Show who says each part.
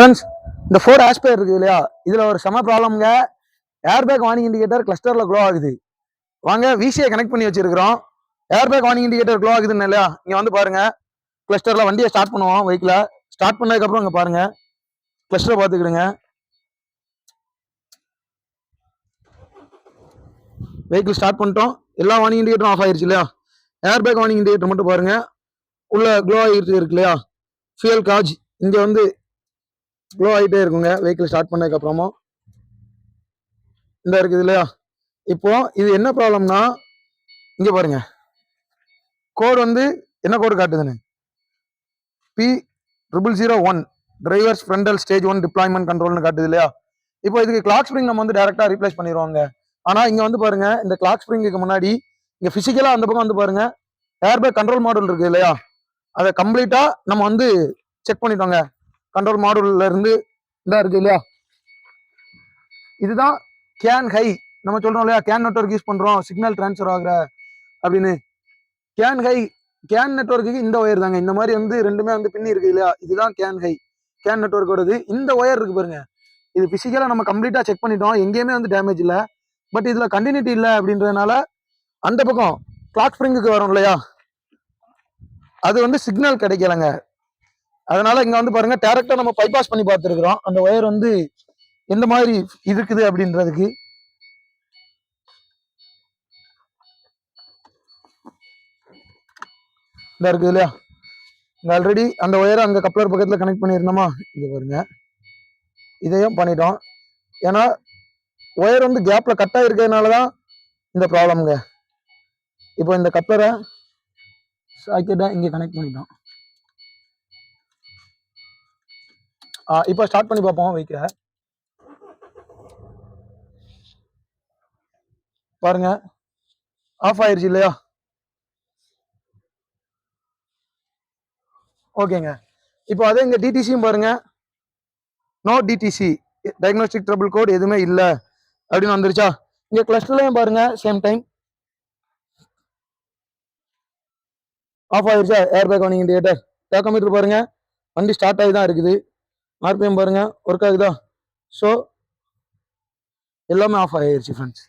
Speaker 1: Friends இந்த four Aspire இருக்குது இல்லையா? இதில் ஒரு செம ப்ராப்ளம்ங்க ஏர்பேக் வார்னிங் இண்டிகேட்டர் கிளஸ்டரில் க்ளோ ஆகுது. வாங்க விசியை கனெக்ட் பண்ணி வச்சிருக்கிறோம். ஏர்பேக் வார்னிங் இண்டிகேட்டர் க்ளோ ஆகுதுன்னு இல்லையா? இங்கே வந்து பாருங்கள் கிளஸ்டரில் வண்டியை ஸ்டார்ட் பண்ணுவோம் வெஹிக்கில் ஸ்டார்ட் பண்ணதுக்கப்புறம் இங்கே பாருங்கள் கிளஸ்டரை பார்த்துக்கிடுங்க. வெஹிக்கிள் ஸ்டார்ட் பண்ணிட்டோம். எல்லா வார்னிங் இண்டிகேட்டரும் ஆஃப் ஆயிருச்சு இல்லையா? ஏர்பேக் வார்னிங் இண்டிகேட்டர் மட்டும் பாருங்கள் உள்ள க்ளோ ஆகிட்டு இருக்கு இல்லையா? ஃபியூல் காஜ் இங்கே வந்து க்ளோ ஆகிட்டே இருக்குங்க. வெஹிக்கிள் ஸ்டார்ட் பண்ணதுக்கப்புறமா இந்த இருக்குது இல்லையா? இப்போ இது என்ன ப்ராப்ளம்னா இங்கே பாருங்க. கோடு வந்து என்ன code காட்டுதுன்னு? B triple zero one drivers frontal stage one deployment கண்ட்ரோல்னு காட்டுது இல்லையா? இப்போ இதுக்கு கிளாக் ஸ்ப்ரிங் நம்ம வந்து டேரெக்டாக ரீப்ளேஸ் பண்ணிடுவாங்க ஆனால் இங்கே வந்து பாருங்க இந்த கிளாக் ஸ்ப்ரிங்குக்கு முன்னாடி இங்கே ஃபிசிக்கலாக அந்த பக்கம் வந்து பாருங்க ஏர்பேக் கண்ட்ரோல் மாடல் இருக்குது இல்லையா? அதை கம்ப்ளீட்டாக நம்ம வந்து செக் பண்ணிட்டோங்க. கண்ட்ரோல் மாடூல்ல இருந்து இதாக இருக்கு இல்லையா? இதுதான் கேன் ஹை நம்ம சொல்றோம் இல்லையா? கேன் நெட்வொர்க் யூஸ் பண்றோம். சிக்னல் ட்ரான்ஸ்ஃபர் ஆகுற அப்படின்னு. கேன் ஹை கேன் நெட்வொர்க்குக்கு இந்த ஒயர் தாங்க. இந்த மாதிரி வந்து ரெண்டுமே வந்து பின்னி இருக்கு இல்லையா? இதுதான் கேன் ஹை கேன் நெட்ஒர்க்கோடது இந்த ஒயர் இருக்கு பாருங்க. இது பிசிக்கலா நம்ம கம்ப்ளீட்டா செக் பண்ணிட்டோம். எங்கேயுமே வந்து டேமேஜ் இல்லை. பட் இதுல கண்டினியூட்டி இல்லை அப்படின்றதுனால அந்த பக்கம் கிளாக் ஸ்ப்ரிங்குக்கு வரும் இல்லையா? அது வந்து சிக்னல் கிடைக்கலங்க. அதனால இங்க வந்து பாருங்க டேரக்டா நம்ம பைபாஸ் பண்ணி பார்த்துருக்குறோம். அந்த ஒயர் வந்து எந்த மாதிரி இருக்குது அப்படின்றதுக்கு. இந்த இருக்குது இல்லையா? இங்க ஆல்ரெடி அந்த ஒயரை அங்கே கப்ளர் பக்கத்தில் கனெக்ட் பண்ணியிருந்தோமா? இது பாருங்க. இதையும் பண்ணிட்டோம். ஏன்னா ஒயர் வந்து கேப்பில் கட் ஆகிருக்கிறதுனால தான் இந்த ப்ராப்ளம்ங்க இப்போ இந்த கப்ளரை சாக்கெட்டாக இங்கே கனெக்ட் பண்ணிட்டோம். இப்போ ஸ்டார்ட் பண்ணி பார்ப்போம் வைக்க பாருங்க. ஆஃப் ஆயிருச்சு இல்லையா? ஓகேங்க இப்போ அதே இங்கே டிடிசியும் பாருங்க. No DTC diagnostic trouble code எதுவுமே இல்லை. அப்படின்னு வந்துருச்சா? இங்கே கிளஸ்டர்லையும் பாருங்க சேம் டைம் ஆஃப் ஆயிடுச்சா air bag warning indicator tachometer பாருங்க. வண்டி ஸ்டார்ட் ஆகி தான் இருக்குது. ஆர்பிஎம் பாருங்க ஒர்க் ஆகுதா? ஸோ எல்லாமே ஆஃப் ஆகிடுச்சு ஃப்ரெண்ட்ஸ்